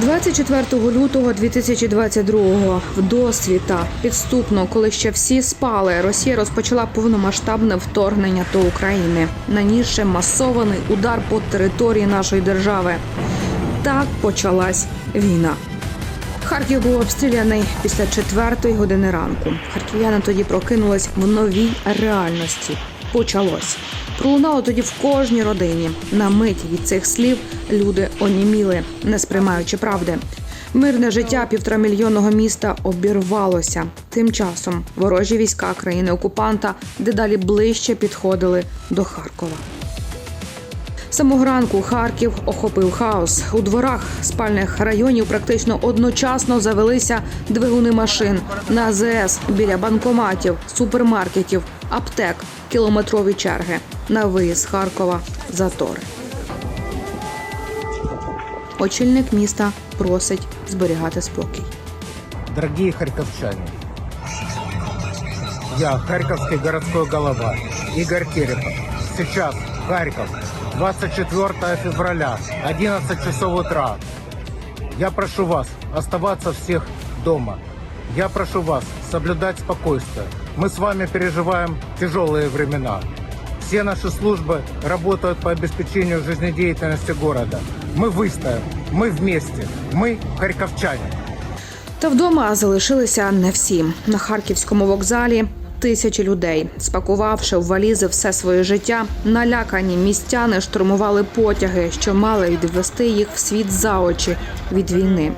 24 лютого 2022-го в досвіта підступно, коли ще всі спали, Росія розпочала повномасштабне вторгнення до України, нанісши масований удар по території нашої держави. Так почалась війна. Харків був обстріляний після четвертої години ранку. Харків'яни тоді прокинулись в новій реальності. Почалось. Пролунало тоді в кожній родині. На мить від цих слів люди оніміли, не сприймаючи правди. Мирне життя півторамільйонного міста обірвалося. Тим часом ворожі війська країни окупанта дедалі ближче підходили до Харкова. Самого ранку Харків охопив хаос. У дворах спальних районів практично одночасно завелися двигуни машин на АЗС біля банкоматів, супермаркетів, аптек, кілометрові черги. На виїзд Харкова затори. Очільник міста просить зберігати спокій. Дорогие харьковчане, я, Харьковский городской голова, Игорь Терехов. Сейчас Харьков, 24 февраля, 11 часов утра. Я прошу вас оставаться всех дома. Я прошу вас соблюдать спокойствие. Мы с вами переживаем тяжелые времена. Все наши службы работают по обеспечению жизнедеятельности города. Мы выстоим, мы вместе, мы харьковчане. Та вдома залишилися не всі. На харківському вокзалі тисячі людей, спакувавши в валізи все своє життя, налякані містяни штурмували потяги, що мали відвести їх в світ за очі від війни.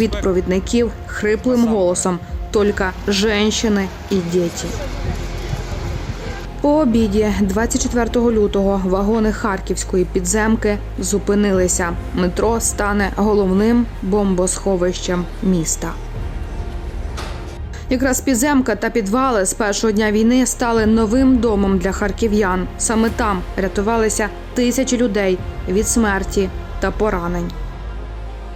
Від провідників хриплим голосом тільки жінки і діти. По обіді 24 лютого вагони харківської підземки зупинилися. Метро стане головним бомбосховищем міста. Якраз підземка та підвали з першого дня війни стали новим домом для харків'ян. Саме там рятувалися тисячі людей від смерті та поранень.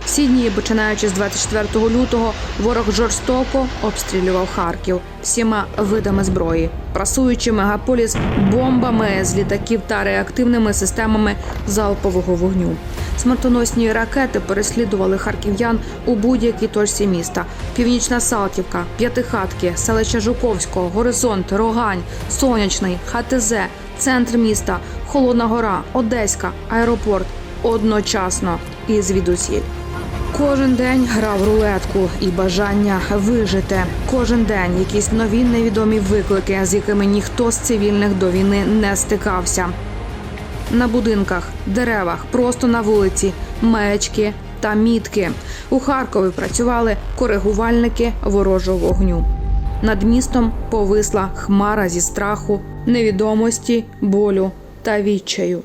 Всі дні, починаючи з 24 лютого, ворог жорстоко обстрілював Харків всіма видами зброї, прасуючи мегаполіс бомбами з літаків та реактивними системами залпового вогню. Смертоносні ракети переслідували харків'ян у будь-якій точці міста: Північна Салтівка, П'ятихатки, селище Жуковського, Горизонт, Рогань, Сонячний, ХТЗ, центр міста, Холодна Гора, Одеська, аеропорт одночасно і звідусіль. Кожен день грав рулетку і бажання вижити. Кожен день якісь нові невідомі виклики, з якими ніхто з цивільних до війни не стикався. На будинках, деревах, просто на вулиці, маячки та мітки. У Харкові працювали коригувальники ворожого вогню. Над містом повисла хмара зі страху, невідомості, болю та відчаю.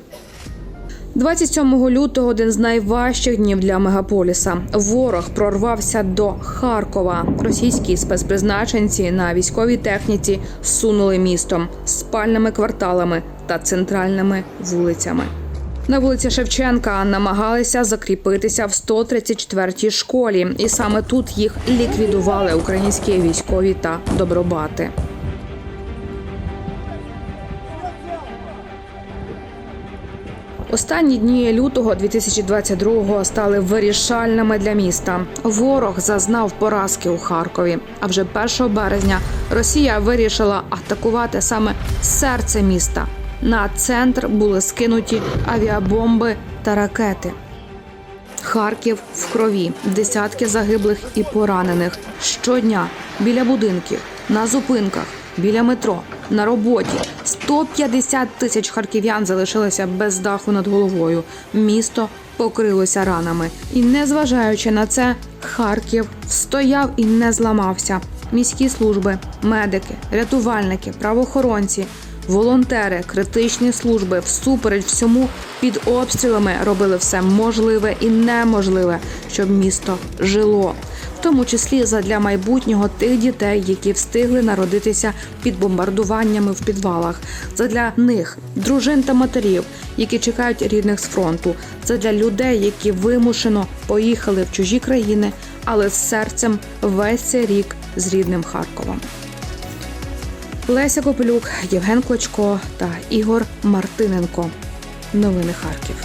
27 лютого один з найважчих днів для мегаполіса. Ворог прорвався до Харкова. Російські спецпризначенці на військовій техніці сунули містом спальними кварталами та центральними вулицями. На вулиці Шевченка намагалися закріпитися в 134-й школі, і саме тут їх ліквідували українські військові та добробати. Останні дні лютого 2022-го стали вирішальними для міста. Ворог зазнав поразки у Харкові. А вже 1 березня Росія вирішила атакувати саме серце міста. На центр були скинуті авіабомби та ракети. Харків в крові, десятки загиблих і поранених щодня біля будинків, на зупинках, біля метро, на роботі. 150 тисяч харків'ян залишилися без даху над головою. Місто покрилося ранами. І незважаючи на це, Харків стояв і не зламався. Міські служби, медики, рятувальники, правоохоронці. Волонтери, критичні служби всупереч всьому під обстрілами робили все можливе і неможливе, щоб місто жило, тому числі задля майбутнього тих дітей, які встигли народитися під бомбардуваннями в підвалах, задля них, дружин та матерів, які чекають рідних з фронту, задля людей, які вимушено поїхали в чужі країни, але з серцем весь цей рік з рідним Харковом. Леся Копелюк, Євген Клочко та Ігор Мартиненко. Новини Харків.